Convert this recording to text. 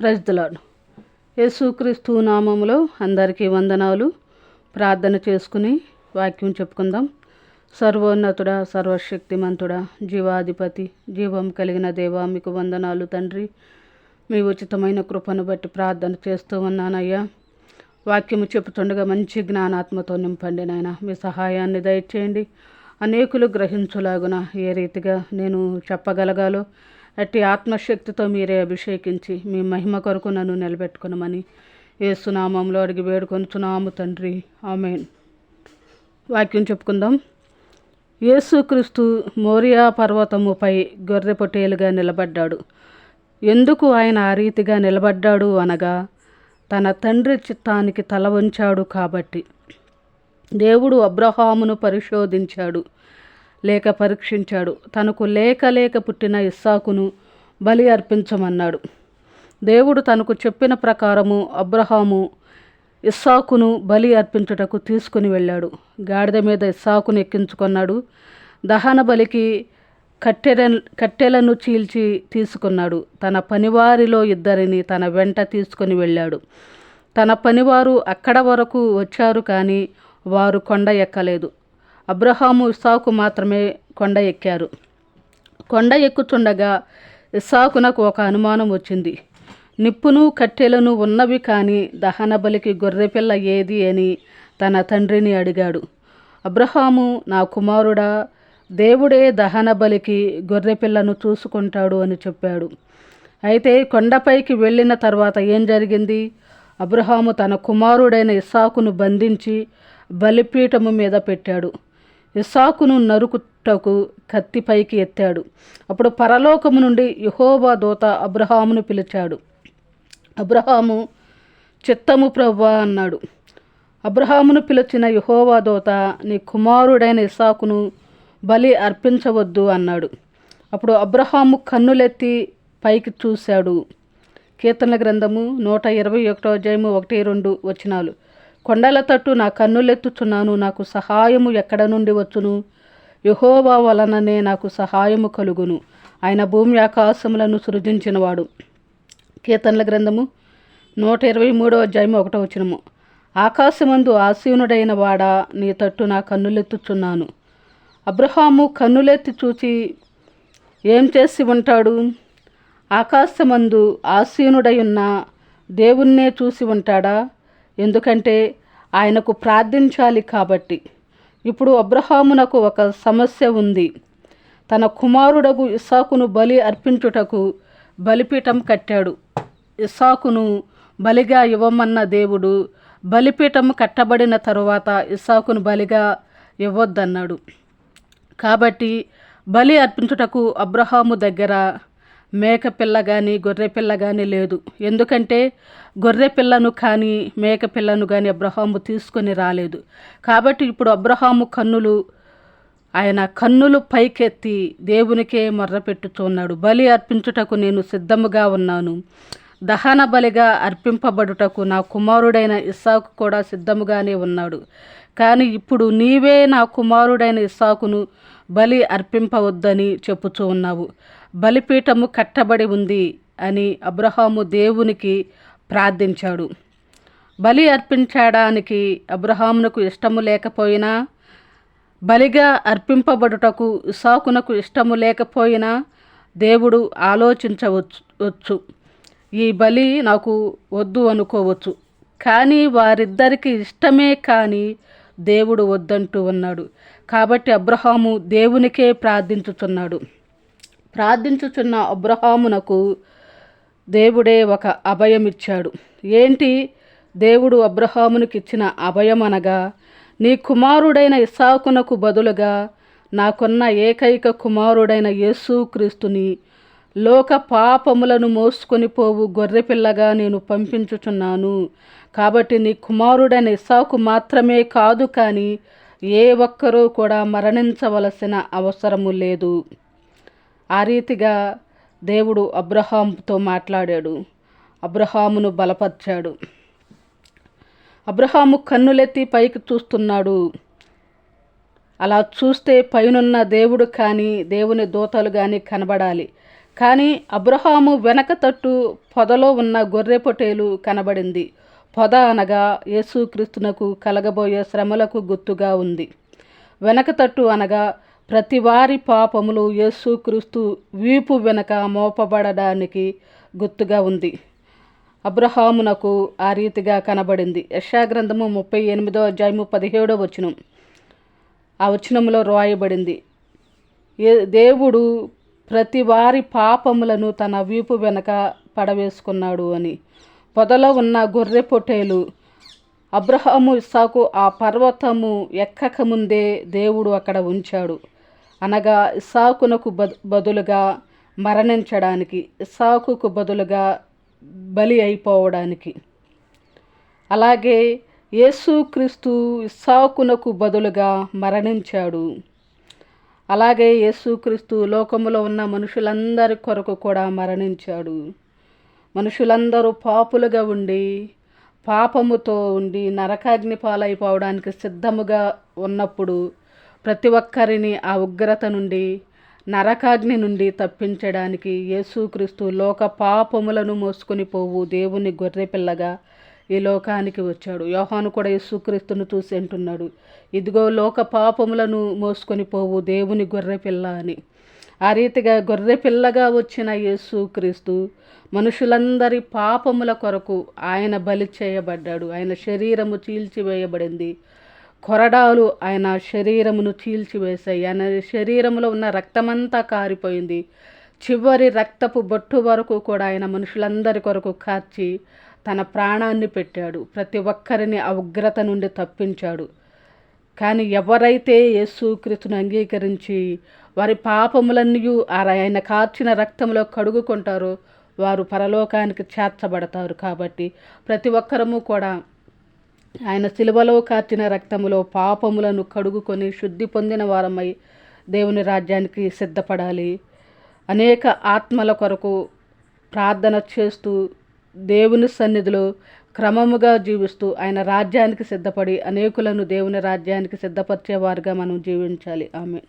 ప్రజలాడు. యేసుక్రీస్తు నామములో అందరికీ వందనాలు. ప్రార్థన చేసుకుని వాక్యం చెప్పుకుందాం. సర్వోన్నతుడ సర్వశక్తిమంతుడ జీవాధిపతి జీవం కలిగిన దేవా మీకు వందనాలు తండ్రి. మీ ఉచితమైన కృపను బట్టి ప్రార్థన చేస్తూ ఉన్నానయ్యా. వాక్యము చెబుతుండగా మంచి జ్ఞానాత్మతో నింపండి నాయన. మీ సహాయాన్ని దయచేయండి. అనేకులు గ్రహించులాగున ఏ రీతిగా నేను చెప్పగలగాలో అట్టి ఆత్మశక్తితో మీరే అభిషేకించి మీ మహిమ కొరకు నన్ను నిలబెట్టుకునమని ఏసునామంలో అడిగి వేడుకొనుచున్నాము తండ్రి. ఆమెన్. వాక్యం చెప్పుకుందాం. యేసుక్రీస్తు మోరియా పర్వతముపై గొర్రె పొటేలుగా నిలబడ్డాడు. ఎందుకు ఆయన ఆ రీతిగా నిలబడ్డాడు అనగా తన తండ్రి చిత్తానికి తల వంచాడు కాబట్టి. దేవుడు అబ్రహామును పరిశోధించాడు. లేక పరీక్షించాడు. తనకు లేక లేక పుట్టిన ఇస్సాకును బలి అర్పించమన్నాడు. దేవుడు తనకు చెప్పిన ప్రకారము అబ్రహాము ఇస్సాకును బలి అర్పించుటకు తీసుకుని వెళ్ళాడు. గాడిద మీద ఇస్సాకును ఎక్కించుకున్నాడు. దహన బలికి కట్టెల కట్టెలను చీల్చి తీసుకున్నాడు. తన పనివారిలో ఇద్దరిని తన వెంట తీసుకుని వెళ్ళాడు. తన పనివారు అక్కడ వరకు వచ్చారు కానీ వారు కొండ ఎక్కలేదు. అబ్రహాము ఇసాకు మాత్రమే కొండ ఎక్కారు. కొండ ఎక్కుచుండగా ఇసాకునకు ఒక అనుమానం వచ్చింది. నిప్పును కట్టెలను ఉన్నవి కానీ దహన బలికి గొర్రెపిల్ల ఏది అని తన తండ్రిని అడిగాడు. అబ్రహాము నా కుమారుడా దేవుడే దహన బలికి గొర్రెపిల్లను చూసుకుంటాడు అని చెప్పాడు. అయితే కొండపైకి వెళ్ళిన తర్వాత ఏం జరిగింది? అబ్రహాము తన కుమారుడైన ఇసాకును బంధించి బలిపీఠము మీద పెట్టాడు. ఇస్సాకును నరుకుటకు కత్తిపైకి ఎత్తాడు. అప్పుడు పరలోకము నుండి యహోబా దూత అబ్రహామును పిలిచాడు. అబ్రహాము చిత్తము ప్రవ్వా అన్నాడు. అబ్రహామును పిలిచిన యహోవా దూత నీ కుమారుడైన ఇసాకును బలి అర్పించవద్దు అన్నాడు. అప్పుడు అబ్రహాము కన్నులెత్తి పైకి చూశాడు. కీర్తన గ్రంథము నూట ఇరవై ఒకటో అధ్యాయము ఒకటి రెండు వచనాలు. కొండల తట్టు నా కన్నులెత్తుచున్నాను నాకు సహాయము ఎక్కడ నుండి వచ్చును? యహోవా వలననే నాకు సహాయము కలుగును. ఆయన భూమి ఆకాశములను సృజించినవాడు. కీర్తనల గ్రంథము నూట ఇరవై మూడో అధ్యాయం ఒకటో వచనము. ఆకాశమందు ఆసీనుడైన వాడా నీ తట్టు నా కన్నులెత్తుచున్నాను. అబ్రహాము కన్నులెత్తి చూచి ఏం చేసి ఉంటాడు? ఆకాశమందు ఆసీనుడై ఉన్న దేవుణ్ణే చూసి ఉంటాడా? ఎందుకంటే ఆయనకు ప్రార్థించాలి కాబట్టి. ఇప్పుడు అబ్రహామునకు ఒక సమస్య ఉంది. తన కుమారుడకు ఇసాకును బలి అర్పించుటకు బలిపీఠం కట్టాడు. ఇసాకును బలిగా ఇవ్వమన్న దేవుడు బలిపీఠం కట్టబడిన తరువాత ఇసాకును బలిగా ఇవ్వొద్దన్నాడు. కాబట్టి బలి అర్పించుటకు అబ్రహాము దగ్గర మేకపిల్ల కానీ గొర్రె పిల్ల కానీ లేదు. ఎందుకంటే గొర్రె పిల్లను కానీ మేకపిల్లను కానీ అబ్రహాము తీసుకొని రాలేదు. కాబట్టి ఇప్పుడు అబ్రహాము కన్నులు ఆయన కన్నులు పైకెత్తి దేవునికే మొర్రపెట్టుచున్నాడు బలి అర్పించుటకు నేను సిద్ధముగా ఉన్నాను. దహన బలిగా అర్పింపబడుటకు నా కుమారుడైన ఇస్సాకు కూడా సిద్ధముగానే ఉన్నాడు. కానీ ఇప్పుడు నీవే నా కుమారుడైన ఇస్సాకును బలి అర్పింపవద్దని చెప్పుచూ ఉన్నావు. బలిపీఠము కట్టబడి ఉంది అని అబ్రహాము దేవునికి ప్రార్థించాడు. బలి అర్పించడానికి అబ్రహామునకు ఇష్టము లేకపోయినా బలిగా అర్పింపబడుటకు ఇసాకునకు ఇష్టము లేకపోయినా దేవుడు ఆలోచించవచ్చు. వచ్చు ఈ బలి నాకు వద్దు అనుకోవచ్చు. కానీ వారిద్దరికి ఇష్టమే కానీ దేవుడు వద్దంటూ ఉన్నాడు. కాబట్టి అబ్రహాము దేవునికే ప్రార్థించుచున్నాడు. ప్రార్థించుచున్న అబ్రహామునకు దేవుడే ఒక అభయమిచ్చాడు. ఏంటి? దేవుడు అబ్రహామునికి ఇచ్చిన అభయం అనగా నీ కుమారుడైన ఇసాకునకు బదులుగా నాకున్న ఏకైక కుమారుడైన యేసుక్రీస్తుని లోక పాపములను మోసుకొని పోవు గొర్రెపిల్లగా నేను పంపించుచున్నాను. కాబట్టి నీ కుమారుడైన ఇసాకు మాత్రమే కాదు కానీ ఏ ఒక్కరూ కూడా మరణించవలసిన అవసరము లేదు. ఆ రీతిగా దేవుడు అబ్రహాంతో మాట్లాడాడు. అబ్రహామును బలపరిచాడు. అబ్రహాము కన్నులెత్తి పైకి చూస్తున్నాడు. అలా చూస్తే పైనున్న దేవుడు కానీ దేవుని దూతలు కానీ కనబడాలి. కానీ అబ్రహాము వెనక తట్టు పొదలో ఉన్న గొర్రె పొటేలు కనబడింది. పొద అనగా యేసుక్రీస్తునకు కలగబోయే శ్రమలకు గుర్తుగా ఉంది. వెనక తట్టు అనగా ప్రతి వారి పాపములు యేసుక్రీస్తు వీపు వెనక మోపబడడానికి గుర్తుగా ఉంది. అబ్రహామునకు ఆ రీతిగా కనబడింది. యశాగ్రంథము ముప్పై ఎనిమిదో అధ్యాయము పదిహేడో వచనం. ఆ వచనంలో రాయబడింది. ఏ దేవుడు ప్రతి వారి పాపములను తన వీపు వెనక పడవేసుకున్నాడు అని. పొదలో ఉన్న గొర్రె పొట్టేలు అబ్రహాము ఇస్సాకు ఆ పర్వతము ఎక్కక ముందే దేవుడు అక్కడ ఉంచాడు. అనగా ఇస్సాకునకు బదులుగా మరణించడానికి ఇసాకుకు బదులుగా బలి అయిపోవడానికి. అలాగే యేసుక్రీస్తు ఇస్సాకునకు బదులుగా మరణించాడు. అలాగే యేసుక్రీస్తు లోకములో ఉన్న మనుషులందరి కొరకు కూడా మరణించాడు. మనుషులందరూ పాపులుగా ఉండి పాపముతో ఉండి నరకాగ్ని పాలైపోవడానికి సిద్ధముగా ఉన్నప్పుడు ప్రతి ఒక్కరిని ఆ ఉగ్రత నుండి నరకాగ్ని నుండి తప్పించడానికి యేసుక్రీస్తు లోక పాపములను మోసుకొని పోవు దేవుని గొర్రెపిల్లగా ఈ లోకానికి వచ్చాడు. యోహాను కూడా యేసుక్రీస్తును చూసి అంటున్నాడు ఇదిగో లోక పాపములను మోసుకొని పోవు దేవుని గొర్రెపిల్ల అని. ఆ రీతిగా గొర్రెపిల్లగా వచ్చిన యేసుక్రీస్తు మనుషులందరి పాపముల కొరకు ఆయన బలి చేయబడ్డాడు. ఆయన శరీరము చీల్చివేయబడింది. కొరడాలు ఆయన శరీరమును చీల్చివేశాయి. ఆయన శరీరంలో ఉన్న రక్తమంతా కారిపోయింది. చివరి రక్తపు బొట్టు వరకు కూడా ఆయన మనుషులందరి కొరకు కార్చి తన ప్రాణాన్ని పెట్టాడు. ప్రతి ఒక్కరిని ఆ ఉగ్రత నుండి తప్పించాడు. కానీ ఎవరైతే యేసుక్రీస్తుని అంగీకరించి వారి పాపములన్నీ ఆయన కార్చిన రక్తంలో కడుగుకుంటారో వారు పరలోకానికి చేర్చబడతారు కాబట్టి ప్రతి ఒక్కరము కూడా ఆయన శిలువలో కార్చిన రక్తములో పాపములను కడుగుకొని శుద్ధి పొందిన వారమై దేవుని రాజ్యానికి సిద్ధపడాలి. అనేక ఆత్మల కొరకు ప్రార్థన చేస్తూ దేవుని సన్నిధిలో క్రమముగా జీవిస్తూ ఆయన రాజ్యానికి సిద్ధపడి అనేకులను దేవుని రాజ్యానికి సిద్ధపరిచేవారుగా మనం జీవించాలి. ఆమె